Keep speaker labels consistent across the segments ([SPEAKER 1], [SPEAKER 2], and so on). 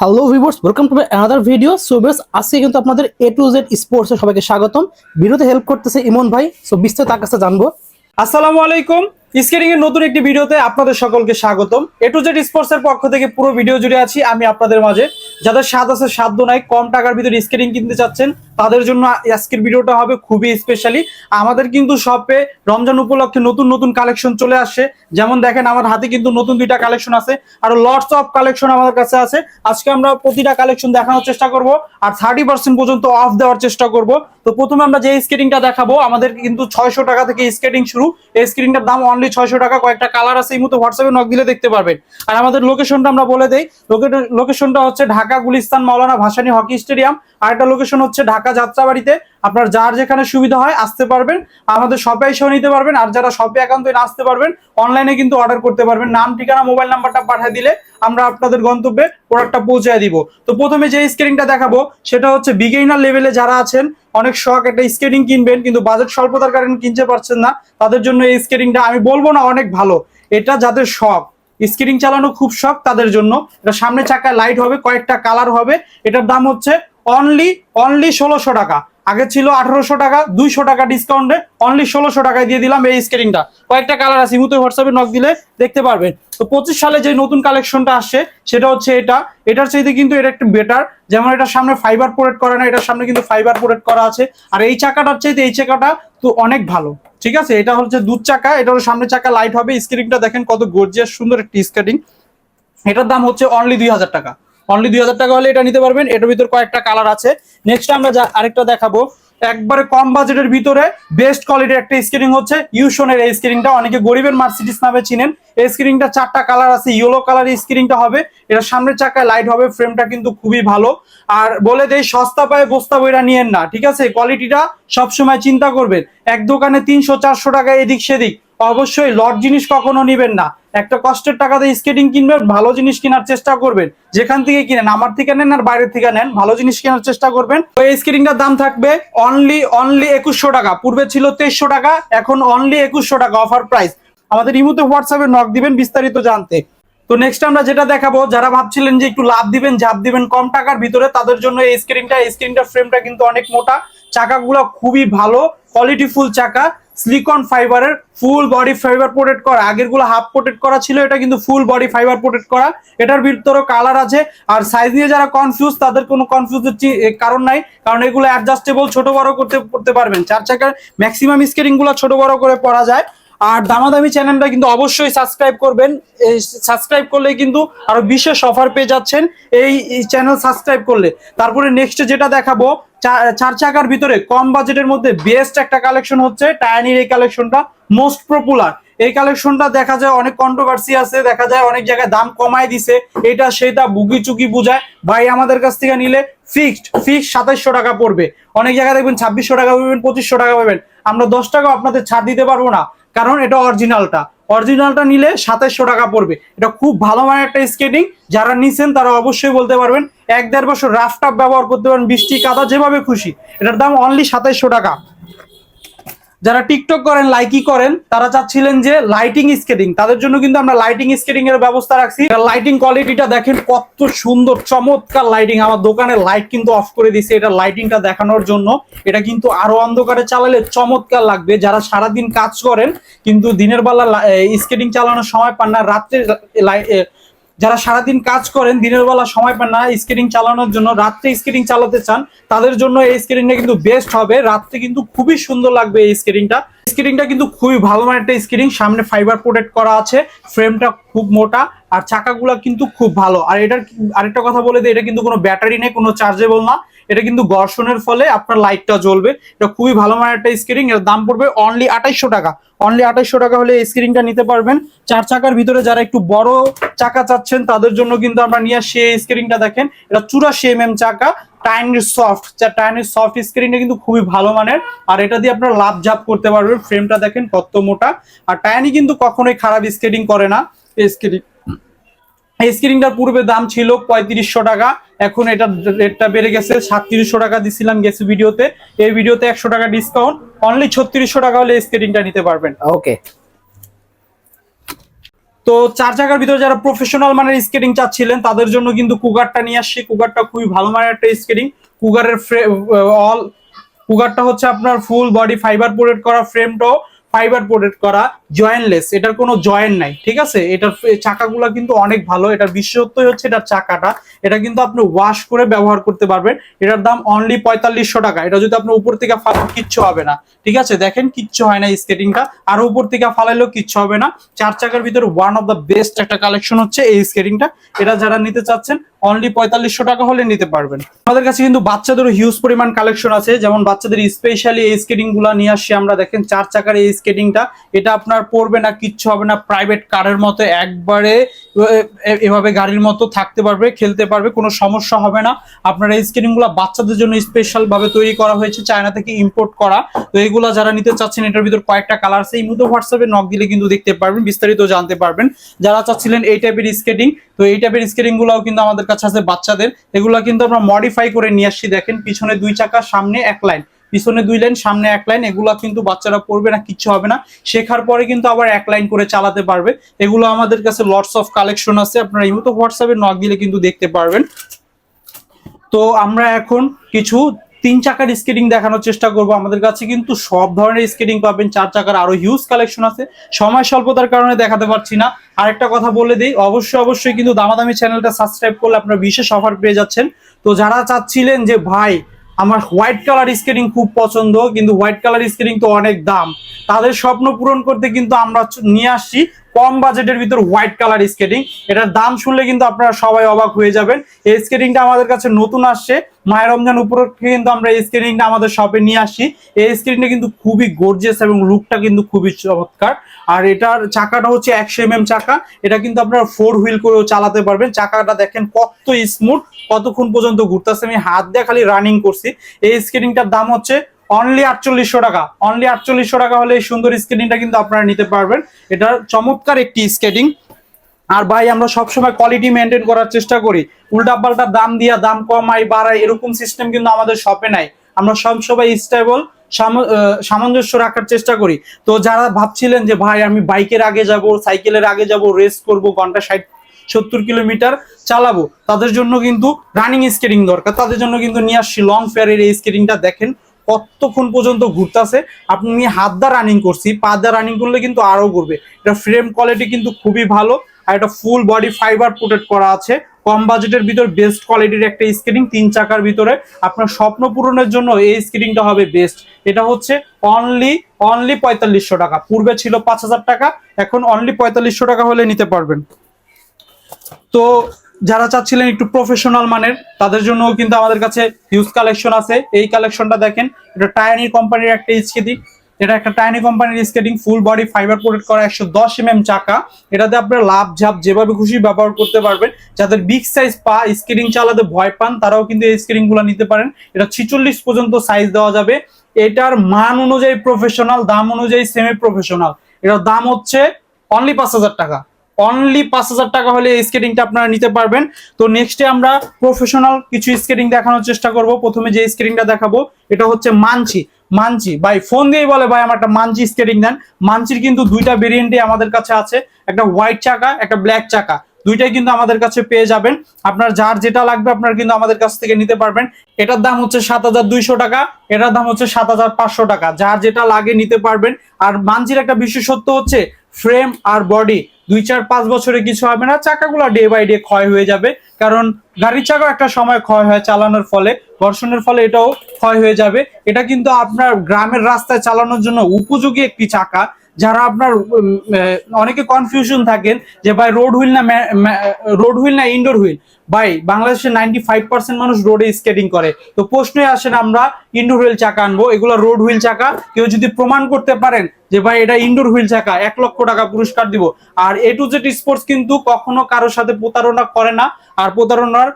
[SPEAKER 1] Hello viewers welcome to another video so base আজকে কিন্তু আপনাদের এ টু জেড স্পোর্টসে সবাইকে স্বাগতম। ভিডিওতে হেল্প করতেছে ইমন ভাই। সো বিস্তারিত তার কাছে জানব।
[SPEAKER 2] আসসালামু আলাইকুম। স্কেটিং এর নতুন একটি ভিডিওতে আপনাদের সকলকে স্বাগতম। এ টু জেড স্পোর্টস এর পক্ষ থেকে পুরো ভিডিও জুড়ে আছি আমি আপনাদের মাঝে। যাদের স্বাদ আছে সাধ্য নাই, কম টাকার ভিতরে স্কেটিং কিনতে চাচ্ছেন, তাদের জন্য আজকের ভিডিওটা হবে খুবই স্পেশালি আমাদের কিন্তু শপে রমজান উপলক্ষে নতুন নতুন কালেকশন চলে যেমন দেখেন, আমার হাতে কিন্তু নতুন দুইটা কালেকশন আছে আর লটস অফ কালেকশন আমাদের কাছে আছে। আজকে আমরা প্রতিটা কালেকশন দেখানোর চেষ্টা করব আর থার্টি পার্সেন্ট পর্যন্ত অফ দেওয়ার চেষ্টা করব। তো প্রথমে আমরা যে স্কেটিংটা দেখাবো আমাদের কিন্তু ছয়শো টাকা থেকে স্কেটিং শুরু। এই স্কেটিংটার দাম অনলি ছয়শো টাকা, কয়েকটা কালার আছে, এই মতো হোয়াটসঅ্যাপে নক দিলে দেখতে পারবেন। আর আমাদের লোকেশনটা আমরা বলে দেই লোকেশনটা হচ্ছে ঢাকা, গুলিস্তান, মাওলানা ভাসানি হকি স্টেডিয়াম। আর একটা লোকেশন হচ্ছে ঢাকা যাত্রাবাড়িতে। আপনার যার যেখানে সুবিধা হয় আসতে পারবেন, আমাদের শপে এসেও নিতে পারবেন, আর যারা শপে একান্ত না আসতে পারবেন অনলাইনে কিন্তু অর্ডার করতে পারবেন। নাম, ঠিকানা মোবাইল নাম্বারটা পাঠিয়ে দিলে আমরা আপনাদের গন্তব্যে প্রোডাক্টটা পৌঁছে দিব। তো প্রথমে যে স্কেটিংটা দেখাবো, সেটা হচ্ছে বিগেইনার লেভেলে যারা আছেন, অনেক শখ একটা স্কেটিং কিনবেন, কিন্তু বাজেট স্বল্পতার কারণে কিনতে পারছেন না, তাদের জন্য এই স্কেটিংটা আমি বলব না অনেক ভালো। এটা যাদের শখ স্কেটিং চালানো খুব শখ তাদের জন্য। এটা সামনে চাকায় লাইট হবে, কয়েকটা কালার হবে। এটার দাম হচ্ছে অনলি অনলি ষোলোশো টাকা। আগে ছিল আঠারোশো টাকা, দুইশো টাকা ডিসকাউন্টে অনলি ষোলোশো টাকায় দিয়ে দিলাম এই স্কেটিংটা কয়েকটা কালার আছে ইমুতে হোয়াটসঅ্যাপে নক দিলে দেখতে পারবেন। তো পঁচিশ সালে যে নতুন কালেকশনটা আসছে, সেটা হচ্ছে এটা। এটার চাইতে কিন্তু এটা একটু বেটার যেমন এটার সামনে ফাইবার পোরেট করা না, এটার সামনে কিন্তু ফাইবার পোরেট করা আছে। আর এই চাকাটার চাইতে এই চাকাটা তো অনেক ভালো। ঠিক আছে? এটা হচ্ছে দুধ চাকা এটা হলো সামনে চাকা লাইট হবে। স্কেটিংটা দেখেন কত গর্জিয়াস সুন্দর একটি স্কেটিং এটার দাম হচ্ছে অনলি দুই হাজার টাকা। অনলি দুই হাজার টাকা হলে এটা নিতে পারবেন। এটার ভিতর কয়েকটা কালার আছে। নেক্সট আমরা আরেকটা দেখাবো। একবারে কম বাজেটের ভিতরে বেস্ট কোয়ালিটির একটা স্ক্রিন হচ্ছে ইউশনের এই স্ক্রিনটা অনেকে গরিবের মার্সিডিস নামে চিনেন। এই স্ক্রিনটা চারটা কালার আছে। ইয়েলো কালারের স্ক্রিনটা হবে। এটা সামনের চাকায় লাইট হবে। ফ্রেমটা কিন্তু খুবই ভালো। আর বলে দেই, সস্তা পায় বস্তা বইরা নিয়েন না। ঠিক আছে? কোয়ালিটিটা সবসময় চিন্তা করবেন, এক দোকানে তিনশো, চারশো টাকা এদিক সেদিক। অবশ্যই লট জিনিস কখনো নিবেন না। একটা কষ্টের টাকাতে স্কেটিং কিনবেন, ভালো জিনিস কেনার চেষ্টা করবেন। যেখান থেকে কিনেন, আমার থেকে নেন আর বাইরের থেকে নেন, ভালো জিনিস কেনার চেষ্টা করবেন। তো এই স্কেটিংটার দাম থাকবে অনলি অনলি একুশশো টাকা। পূর্বে ছিল তেইশশো টাকা, এখন অনলি একুশশো টাকা অফার প্রাইস আমাদের ইমুতে হোয়াটসঅ্যাপে নক দিবেন বিস্তারিত জানতে। তো নেক্সট আমরা যেটা দেখাবো, যারা ভাবছিলেন যে একটু লাভ দিবেন, ঝাপ দিবেন কম টাকার ভিতরে, তাদের জন্য এই স্ক্রিনটা এই স্ক্রিনটার ফ্রেমটা কিন্তু অনেক মোটা। চাকাগুলো খুবই ভালো কোয়ালিটি ফুল চাকা সিলিকন ফাইবারের ফুল বডি ফাইবার প্রোটেক্ট করা। আগেরগুলো হাফ প্রোটেক্ট করা ছিল, এটা কিন্তু ফুল বডি ফাইবার প্রোটেক্ট করা। এটার ভিতরে কালার আছে, আর সাইজ নিয়ে যারা কনফিউজ তাদের কোনো কনফিউজের কারণ নাই, কারণ এগুলো অ্যাডজাস্টেবল ছোট বড় করতে করতে পারবেন। চার চাকার ম্যাক্সিমাম স্কেটিংগুলো ছোট বড় করে পরা যায়। আর দামাদামি চ্যানেলটা কিন্তু অবশ্যই সাবস্ক্রাইব করবেন। সাবস্ক্রাইব করলে কিন্তু আরও বিশেষ অফার পেয়ে যাচ্ছেন। এই চ্যানেল সাবস্ক্রাইব করলে। তারপরে নেক্সট যেটা দেখাবো চার চাকার ভিতরে কম বাজেটের মধ্যে বেস্ট একটা কালেকশন হচ্ছে টায়ানির এই কালেকশনটা মোস্ট পপুলার এই কালেকশনটা দেখা যায় অনেক কন্ট্রোভার্সি আছে, দেখা যায় অনেক জায়গায় দাম কমায় দিছে। এটা সেটা বুকি চুকি বুঝায়। ভাই আমাদের কাছ থেকে নিলে ফিক্সড ফিক্সড সাতাইশশো টাকা পড়বে। অনেক জায়গায় দেখবেন ছাব্বিশশো টাকা পাবেন, পঁচিশশো টাকা পাবেন। আমরা দশ টাকা আপনাদের ছাড় দিতে পারব না। কারণ এটা অরিজিনালটা অরিজিনালটা নিলে সাতাইশশো টাকা পড়বে। এটা খুব ভালো মানের একটা স্কেটিং যারা নিছেন তারা অবশ্যই বলতে পারবেন, এক দেড় বছর রাফ টাফ ব্যবহার করতে পারেন, বৃষ্টি, কাদা, যেভাবে খুশি। এটার দাম অনলি সাতাইশশো টাকা। যারা টিকটক করেন লাইকি করেন, তারা চাচ্ছিলেন যে লাইটিং স্কেটিং তাদের জন্য কিন্তু আমরা লাইটিং স্কেটিং এর ব্যবস্থা রাখছি। লাইটিং কোয়ালিটিটা দেখেন কত সুন্দর, চমৎকার লাইটিং আমার দোকানে লাইট কিন্তু অফ করে দিছে এটা লাইটিংটা দেখানোর জন্য। এটা কিন্তু আরও অন্ধকারে চালালে চমৎকার লাগবে। যারা সারাদিন কাজ করেন, কিন্তু দিনের বেলা স্কেটিং চালানোর সময় পান না, রাত্রে যারা সারাদিন কাজ করেন, দিনের বেলা সময় পান না স্কেটিং চালানোর জন্য, রাত্রে স্কেটিং চালাতে চান, তাদের জন্য এই স্কেটিংটা কিন্তু বেস্ট হবে। রাত্রে কিন্তু খুবই সুন্দর লাগবে এই স্কেটিংটা স্কেটিংটা কিন্তু খুবই ভালো মানের একটা স্কেটিং সামনে ফাইবার প্রোটেক্ট করা আছে ফ্রেমটা খুব মোটা, আর চাকাগুলো কিন্তু খুব ভালো। আর এটার আরেকটা কথা বলে দিই, এটা কিন্তু কোনো ব্যাটারি নেই, কোনো চার্জেবল না। এটা কিন্তু ঘর্ষণের ফলে আপনার লাইটটা জ্বলবে। এটা খুবই ভালো মানের একটা স্ক্রিন এর দাম পড়বে অনলি আঠাইশশো টাকা। অনলি আঠাইশশো টাকা হলে এই স্ক্রিনটা নিতে পারবেন। চার চাকার ভিতরে যারা একটু বড় চাকা চাচ্ছেন, তাদের জন্য কিন্তু আমরা নিয়ে আসছি এই স্ক্রিনটা দেখেন। এটা চুরাশি এম এম চাকা টাইনির সফট যা টাইনির সফট স্ক্রিনটা কিন্তু খুবই ভালো মানের। আর এটা দিয়ে আপনারা লাভ ঝাপ করতে পারবেন। ফ্রেমটা দেখেন কত মোটা। আর টাইনি কিন্তু কখনোই খারাপ স্কেটিং করে না। স্কেটিং এই স্ক্রিনটার পূর্বে দাম ছিল পঁয়ত্রিশশো টাকা। এখন এটা রেটটা বেড়ে গেছে সাতত্রিশশো টাকা দিছিলাম গেছে ভিডিওতে। এই ভিডিওতে একশো টাকা ডিসকাউন্ট অনলি ছত্রিশশো টাকা হলে স্ক্রিনটা নিতে পারবেন।
[SPEAKER 1] ওকে
[SPEAKER 2] তো চার চাকার ভিতরে যারা প্রফেশনাল মানের স্কেটিং চাচ্ছিলেন তাদের জন্য কিন্তু কুগারটা নিয়ে আসছি। কুগারটা খুবই ভালো মানের একটা স্কেটিং কুগারের অল কুগারটা হচ্ছে আপনার ফুল বডি ফাইবার পোরেট করা ফ্রেমটাও ফাইবার পোরেট করা জয়েন্টলেস এটার কোনো জয়েন্ট নাই, ঠিক আছে? এটার চাকাগুলো কিন্তু অনেক ভালো এটার বিশেষত্বই হচ্ছে এটার চাকাটা। এটা কিন্তু আপনি ওয়াশ করে ব্যবহার করতে পারবেন। এটার দাম অনলি পঁয়তাল্লিশশো টাকা। এটা যদি আপনি উপর থেকে ফালান কিচ্ছু হবে না, ঠিক আছে? দেখেন কিচ্ছু হয় না স্কেটিংটা আর উপর থেকে ফালাইলেও কিচ্ছু হবে না। চার চাকার ভিতরে ওয়ান অফ দ্য বেস্ট একটা কালেকশন হচ্ছে এই স্কেটিংটা এটা যারা নিতে চাচ্ছেন অনলি পঁয়তাল্লিশশো টাকা হলে নিতে পারবেন। আমাদের কাছে কিন্তু বাচ্চাদেরও হিউজ পরিমাণ কালেকশন আছে, যেমন বাচ্চাদের স্পেশালি এই স্কেটিংগুলা নিয়ে আসছি আমরা, দেখেন চার চাকার এই স্কেটিংটা এটা আপনার পড়বে না, কিচ্ছু হবে না প্রাইভেট কারের মতো, একবারে এভাবে গাড়ির মতো থাকতে পারবে, খেলতে পারবে, কোনো সমস্যা হবে না। আপনার এই স্কেটিংগুলা বাচ্চাদের জন্য স্পেশাল ভাবে তৈরি করা হয়েছে, চায়না থেকে ইম্পোর্ট করা। তো এইগুলা যারা নিতে চাচ্ছেন, এটার ভিতর কয়েকটা কালার আছে। এই মুহূর্তে হোয়াটসঅ্যাপে নক দিলে কিন্তু দেখতে পারবেন, বিস্তারিত জানতে পারবেন। যারা চাচ্ছিলেন এই টাইপের স্কেটিং তো এই টাইপের স্কেটিং গুলাও কিন্তু আমাদের কাছে আছে বাচ্চাদের, এগুলা কিন্তু আমরা মডিফাই করে নিয়ে আসছি। দেখেন, পিছনে দুই চাকা, সামনে এক লাইন পিছনে দুই লাইন সামনে এক লাইন এগুলা কিন্তু বাচ্চারা পড়বে না, কিচ্ছু হবে না। শেখার পরে কিন্তু আবার এক লাইন করে চালাতে পারবে। এগুলো আমাদের কাছে লটস অফ কালেকশন আছে, আপনারা এই মতো হোয়াটসঅ্যাপে নক দিলে কিন্তু দেখতে পারবেন। তো আমরা এখন কিছু তিন চাকার স্কেটিং দেখানোর চেষ্টা করব আমাদের কাছে, কিন্তু সব ধরনের স্কেটিং পাবেন। চার চাকার আরও হিউজ কালেকশন আছে। সময় স্বল্পতার কারণে দেখাতে পারছি না। আরেকটা কথা বলে দিই, অবশ্যই অবশ্যই কিন্তু দামাদামি চ্যানেলটা সাবস্ক্রাইব করলে আপনারা বিশেষ অফার পেয়ে যাচ্ছেন। তো যারা চাচ্ছিলেন যে, ভাই, আমার হোয়াইট কালার স্কেটিং খুব পছন্দ, কিন্তু হোয়াইট কালার স্কেটিং তো অনেক দাম। তাদের স্বপ্ন পূরণ করতে কিন্তু আমরা নিয়ে আসছি। কম বাজেটের ভিতর হোয়াইট কালার স্কেটিং। এটার দাম শুনলে কিন্তু আপনারা সবাই অবাক হয়ে যাবেন। এই স্কেটিংটা আমাদের কাছে নতুন আসছে। মায়ের রমজান উপলক্ষে কিন্তু আমরা এই স্কেটিংটা আমাদের শপে নিয়ে আসি। এই স্কেটিংটা কিন্তু খুবই গর্জিয়াস এবং লুকটা কিন্তু খুবই চমৎকার। আর এটার চাকাটা হচ্ছে একশো এম চাকা। এটা কিন্তু আপনারা ফোর হুইল করেও চালাতে পারবেন। চাকাটা দেখেন কত স্মুথ কতক্ষণ পর্যন্ত ঘুরতেছে। আমি হাত দিয়ে খালি রানিং করছি। এই স্কেটিংটার দাম হচ্ছে অনলি আটচল্লিশশো টাকা। অনলি আটচল্লিশশো টাকা হলে এই সুন্দর স্কেটিংটা কিন্তু আপনারা নিতে পারবেন। এটা চমৎকার একটি স্কেটিং আর ভাই, আমরা সবসময় কোয়ালিটি মেনটেন করার চেষ্টা করি। উল্টা পাল্টা দাম দিয়া দাম কমাই, বাড়াই, এরকম সিস্টেম কিন্তু আমাদের শপে নাই। আমরা সব সবাই স্টেবল সামঞ্জস্য রাখার চেষ্টা করি। তো যারা ভাবছিলেন যে, ভাই, আমি বাইকের আগে যাব সাইকেলের আগে যাব রেস করব, ঘণ্টা ষাট, সত্তর কিলোমিটার চালাবো? তাদের জন্য কিন্তু রানিং স্কেটিং দরকার। তাদের জন্য কিন্তু নিয়ে আসছি লং ফেয়ারের এই স্কেটিংটা দেখেন। কতক্ষণ পর্যন্ত ঘুরতেছে, আপনি হাত দা রানিং করছি পা দা রানিং করলে কিন্তু আরও ঘুরবে। এটা ফ্রেম কোয়ালিটি কিন্তু খুবই ভালো, আর এটা ফুল বডি ফাইবার প্রোটেক্ট করা আছে। কম বাজেটের ভিতর বেস্ট কোয়ালিটির একটা স্কেটিং তিন চাকার ভিতরে। আপনার স্বপ্ন পূরণের জন্য এই স্কেটিংটা হবে বেস্ট এটা হচ্ছে অনলি অনলি পঁয়তাল্লিশশো টাকা। পূর্বে ছিল পাঁচ হাজার টাকা, এখন অনলি পঁয়তাল্লিশশো টাকা হলে নিতে পারবেন। তো যারা চাচ্ছিলেন একটু প্রফেশনাল মানের, তাদের জন্য কিন্তু আমাদের কাছে হিউজ কালেকশন আছে। এই কালেকশনটা দেখেন, এটা টায়ানি কোম্পানির একটা স্কেটিং এটা একটা টাইনি কোম্পানির skating full body fibre protect করা একশো দশ এম চাকা। এটাতে আপনার লাভ, ঝাপ, যেভাবে খুশি ব্যবহার করতে পারবেন। যাদের বিগ সাইজ পা স্কেটিং চালাতে ভয় পান, তারাও কিন্তু এই স্কেটিংগুলো নিতে পারেন। এটা ছিচল্লিশ পর্যন্ত সাইজ দেওয়া যাবে। এটার মান অনুযায়ী প্রফেশনাল দাম অনুযায়ী সেমি প্রফেশনাল এটার দাম হচ্ছে অনলি পাঁচ হাজার টাকা। অনলি পাঁচ হাজার টাকা হলে এই স্কেটিংটা আপনারা নিতে পারবেন। তো নেক্সটে আমরা প্রফেশনাল কিছু স্কেটিং দেখানোর চেষ্টা করব। প্রথমে যে স্কেটিংটা দেখাবো, এটা হচ্ছে মানচি মানচি ভাই ফোন দিয়েই বলে, ভাই আমার একটা মানচি স্কেটিং দেন। মানচির কিন্তু দুইটা ভেরিয়েন্টে আমাদের কাছে আছে। একটা হোয়াইট চাকা, একটা ব্ল্যাক চাকা। দুইটাই কিন্তু আমাদের কাছে পেয়ে যাবেন। আপনার যার যেটা লাগবে, আপনার কিন্তু আমাদের কাছ থেকে নিতে পারবেন। এটার দাম হচ্ছে সাত হাজার দুইশো টাকা, এটার দাম হচ্ছে সাত হাজার পাঁচশো টাকা। যার যেটা লাগে নিতে পারবেন। আর মানচির একটা বিশেষত্ব হচ্ছে ফ্রেম আর বডি দুই চার পাঁচ বছরে কিছু হবে না, চাকাগুলো ডে বাই ডে ক্ষয় হয়ে যাবে। কারণ গাড়ির চাকা একটা সময় ক্ষয় হয় চালানোর ফলে ঘর্ষণের ফলে এটাও ক্ষয় হয়ে যাবে। এটা কিন্তু আপনার গ্রামের রাস্তায় চালানোর জন্য উপযোগী একটি চাকা। যারা আপনার অনেকে কনফিউশন থাকেন যে ভাই রোড হুইল না রোড হুইল না ইনডোর হুইল ভাই, বাংলাদেশে নাইনটি ফাইভ পার্সেন্ট মানুষ রোডে স্কেটিং করে। তো প্রশ্নই আসেন আমরা ইনডোর হুইল চাকা আনব, এগুলো রোড হুইল চাকা। কেউ যদি প্রমাণ করতে পারেন যে ভাই এটা ইনডোর হুইল চাকা, এক লক্ষ টাকা পুরস্কার দিব। আর এ টু জেড স্পোর্টস কিন্তু কখনো কারোর সাথে প্রতারণা করে না, আর প্রতারণার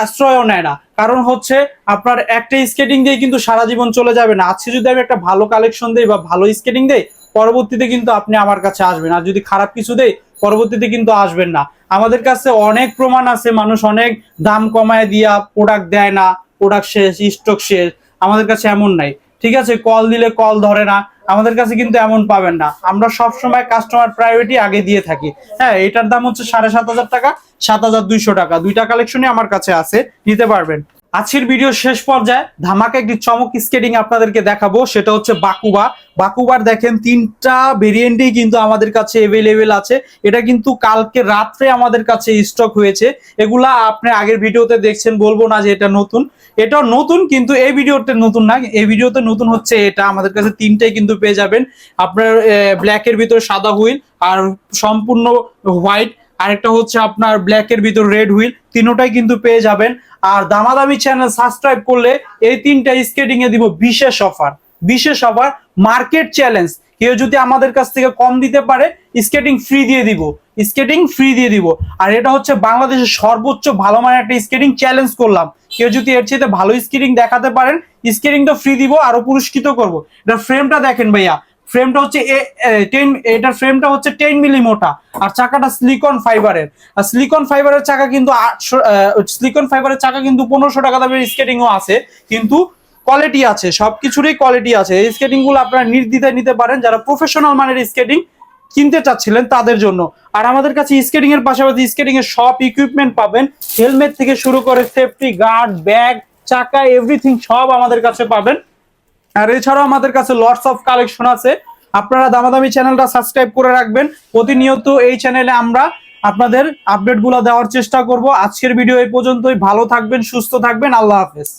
[SPEAKER 2] আশ্রয়ও নেয় না। কারণ হচ্ছে, আপনার একটা স্কেটিং দিয়ে কিন্তু সারা জীবন চলে যাবে না। আজকে যদি আমি একটা ভালো কালেকশন দেই বা ভালো স্কেটিং দেই পরবর্তীতে কিন্তু আপনি আমার কাছে আসবেন। আর যদি খারাপ কিছু দেয়, পরবর্তীতে কিন্তু আসবেন না। আমাদের কাছে অনেক প্রমাণ আছে। মানুষ অনেক দাম কমায় দিয়া প্রোডাক্ট দেয় না। প্রোডাক্ট শেষ স্টক শেষ। আমাদের কাছে এমন নাই। ঠিক আছে? কল দিলে কল ধরে না। আমাদের কাছে কিন্তু এমন পাবেন না। আমরা সব সময় কাস্টমার প্রায়োরিটি আগে দিয়ে থাকি। হ্যাঁ এটার দাম হচ্ছে সাড়ে সাত হাজার টাকা, সাত হাজার দুইশো টাকা। দুইটা কালেকশনই আমার কাছে আছে। নিতে পারবেন। আজকের ভিডিও শেষ পর্যায়ে ধামাকা একটি চমক স্কেটিং আপনাদেরকে দেখাবো, সেটা হচ্ছে বাকুবা বাকুবার দেখেন, তিনটা ভেরিয়েন্টেই কিন্তু আমাদের কাছে এভেলেবেল আছে। এটা কিন্তু কালকে রাত্রে আমাদের কাছে স্টক হয়েছে। এগুলা আপনি আগের ভিডিওতে দেখছেন, বলব না যে এটা নতুন। এটা নতুন, কিন্তু এই ভিডিওতে নতুন না। এই ভিডিওতে নতুন হচ্ছে এটা। আমাদের কাছে তিনটাই কিন্তু পেয়ে যাবেন। আপনার ব্ল্যাকের ভিতরে সাদা হুইল আর সম্পূর্ণ হোয়াইট। আরেকটা হচ্ছে আপনার ব্ল্যাকের ভিতর রেড হুইল তিনোটাই কিন্তু পেয়ে যাবেন। আর দামাদামি চ্যানেল সাবস্ক্রাইব করলে এই তিনটা স্কেটিং এ দিব বিশেষ অফার বিশেষ অফার মার্কেট চ্যালেঞ্জ কেউ যদি আমাদের কাছ থেকে কম দিতে পারে স্কেটিং ফ্রি দিয়ে দিব। স্কেটিং ফ্রি দিয়ে দিব। আর এটা হচ্ছে বাংলাদেশের সর্বোচ্চ ভালো মানের একটা স্কেটিং চ্যালেঞ্জ করলাম। কেউ যদি এর চেয়ে ভালো স্কেটিং দেখাতে পারেন স্কেটিং তো ফ্রি দিব, আরও পুরস্কৃত করব। এটা ফ্রেমটা দেখেন ভাইয়া। ফ্রেমটা হচ্ছে টেন এটার ফ্রেমটা হচ্ছে টেন মিলি মোটা আর চাকাটা সিলিকন ফাইবারের আর সিলিকন ফাইবারের চাকা কিন্তু আটশো সিলিকন ফাইবারের চাকা কিন্তু পনেরোশো টাকা দামের স্কেটিংও আছে, কিন্তু কোয়ালিটি আছে সব কিছুরই কোয়ালিটি আছে। এই স্কেটিংগুলো আপনারা নির্দ্বিধায় নিতে পারেন, যারা প্রফেশনাল মানের স্কেটিং কিনতে চাচ্ছিলেন তাদের জন্য। আর আমাদের কাছে স্কেটিং এর পাশাপাশি স্কেটিং এর সব ইকুইপমেন্ট পাবেন হেলমেট থেকে শুরু করে সেফটি গার্ড ব্যাগ চাকা এভরিথিং সব আমাদের কাছে পাবেন। আর এছাড়াও আমাদের কাছে লটস অফ কালেকশন আছে। আপনারা দামাদামি চ্যানেলটা সাবস্ক্রাইব করে রাখবেন। প্রতিনিয়ত এই চ্যানেলে আমরা আপনাদের আপডেটগুলো দেওয়ার চেষ্টা করব। আজকের ভিডিও এই পর্যন্তই। ভালো থাকবেন, সুস্থ থাকবেন। আল্লাহ হাফেজ।